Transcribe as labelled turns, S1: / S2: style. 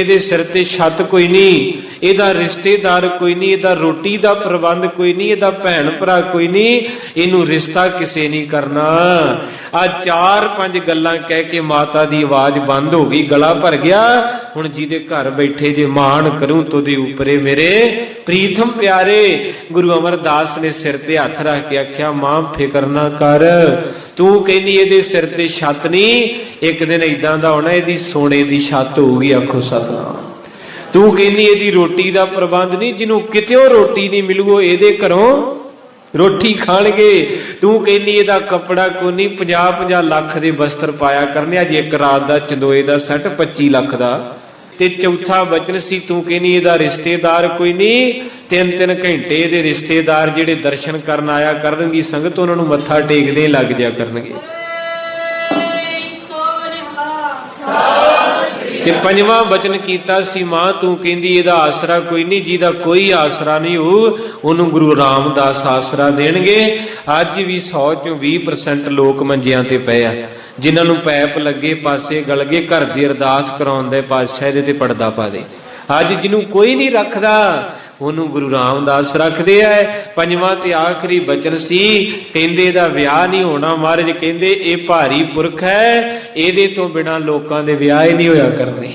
S1: ਇਹਦੇ ਸਿਰ ਤੇ ਛੱਤ ਕੋਈ ਨਹੀਂ, ਇਹਦਾ ਰਿਸ਼ਤੇਦਾਰ ਕੋਈ ਨਹੀਂ, ਇਹਦਾ ਰੋਟੀ ਦਾ ਪ੍ਰਬੰਧ ਕੋਈ ਨਹੀਂ, ਇਹਦਾ ਭੈਣ ਭਰਾ ਕੋਈ ਨਹੀਂ, ਇਹਨੂੰ ਰਿਸ਼ਤਾ ਕਿਸੇ ਨਹੀਂ ਕਰਨਾ। ਆ ਚਾਰ ਪੰਜ ਗੱਲਾਂ ਕਹਿ ਕੇ ਮਾਤਾ ਦੀ ਆਵਾਜ਼ ਬੰਦ ਹੋ ਗਈ, ਗਲਾ ਭਰ ਗਿਆ। ਹੁਣ ਜਿਹਦੇ ਘਰ ਬੈਠੇ ਜੇ ਮਾਣ ਕਰੂੰ ਤੋਦੇ ਉਪਰੇ ਮੇਰੇ ਪ੍ਰੀਤਮ ਪਿਆਰੇ, ਗੁਰੂ ਅਮਰਦਾਸ ਨੇ ਸਿਰ ਤੇ ਹੱਥ ਰੱਖ ਕੇ ਆਖਿਆ, ਮਾਂ, ਫਿਕਰ ਨਾ ਕਰ। ਤੂੰ ਕਹਿੰਦੀ ਇਹਦੇ ਸਿਰ ਤੇ ਛੱਤ ਨਹੀਂ ਇੱਕ ਦਿਨ ਇਦਾਂ ਦਾ ਹੋਣਾ, ਇਹਦੀ ਸੋਨੇ ਦੀ ਛੱਤ ਹੋਊਗੀ, ਆਖੋ ਸਤਨਾਮ। ਤੂੰ ਕਹਿੰਦੀ ਇਹਦੀ ਰੋਟੀ ਦਾ ਪ੍ਰਬੰਧ ਨਹੀਂ ਜਿਹਨੂੰ ਕਿਤੇੋਂ ਰੋਟੀ ਨਹੀਂ ਮਿਲੂ ਇਹਦੇ ਘਰੋਂ ਰੋਟੀ ਖਾਣਗੇ। ਤੂੰ ਕਹਿੰਦੀ ਇਹਦਾ ਕੱਪੜਾ ਕੋਈ ਨਹੀਂ 50 50 ਲੱਖ ਦੇ ਬਸਤਰ ਪਾਇਆ ਕਰਨੇ, ਅੱਜ ਇੱਕ ਰਾਤ ਦਾ ਚੰਦੋਏ ਦਾ ਸੈੱਟ 25 ਲੱਖ ਦਾ। ਤੇ ਚੌਥਾ ਵਚਨ ਸੀ, ਤੂੰ ਕਹਿੰਦੀ ਇਹਦਾ ਰਿਸ਼ਤੇਦਾਰ ਕੋਈ ਨਹੀਂ, ਤਿੰਨ ਤਿੰਨ ਘੰਟੇ ਇਹਦੇ ਰਿਸ਼ਤੇਦਾਰ ਜਿਹੜੇ ਦਰਸ਼ਨ ਕਰਨ ਆਇਆ ਕਰਨਗੀ, ਸੰਗਤ ਉਹਨਾਂ ਨੂੰ ਮੱਥਾ ਟੇਕਦੇ ਲੱਗ ਜਾ ਕਰਨਗੇ। ਤੇ ਪੰਜਵਾਂ ਬਚਨ ਕੀਤਾ ਸੀ, ਮਾਂ, ਤੂੰ ਕਹਿੰਦੀ ਇਹਦਾ ਆਸਰਾ ਕੋਈ ਨਹੀਂ, ਜਿਹਦਾ ਕੋਈ ਆਸਰਾ ਨਹੀਂ ਹੋ ਉਹਨੂੰ ਗੁਰੂ ਰਾਮਦਾਸ ਆਸਰਾ ਦੇਣਗੇ। ਅੱਜ ਵੀ 100 ਚੋਂ 20% ਲੋਕ ਮੰਜਿਆਂ ਤੇ ਪਏ ਆ। ਜਿਨ੍ਹਾਂ ਨੂੰ ਪੈਪ ਲੱਗੇ ਪਾਸੇ ਗਲਗੇ ਘਰ ਦੀ ਅਰਦਾਸ ਕਰਾਉਂਦੇ ਪਾਤਸ਼ਾਹ ਇਹਦੇ ਤੇ ਪਰਦਾ ਪਾ ਦੇ। ਅੱਜ ਜਿਹਨੂੰ ਕੋਈ ਨਹੀਂ ਰੱਖਦਾ, ਉਹਨੂੰ ਗੁਰੂ ਰਾਮਦਾਸ ਰੱਖਦੇ ਆ। ਪੰਜਵਾਂ ਤੇ ਆਖਰੀ ਬਚਨ ਸੀ, ਕਹਿੰਦੇ ਇਹਦਾ ਵਿਆਹ ਨਹੀਂ ਹੋਣਾ ਮਹਾਰਾਜ, ਕਹਿੰਦੇ ਇਹ ਭਾਰੀ ਪੁਰਖ ਹੈ, ਇਹਦੇ ਤੋਂ ਬਿਨਾ ਲੋਕਾਂ ਦੇ ਵਿਆਹ ਹੀ ਨਹੀਂ ਹੋਇਆ ਕਰਨੇ।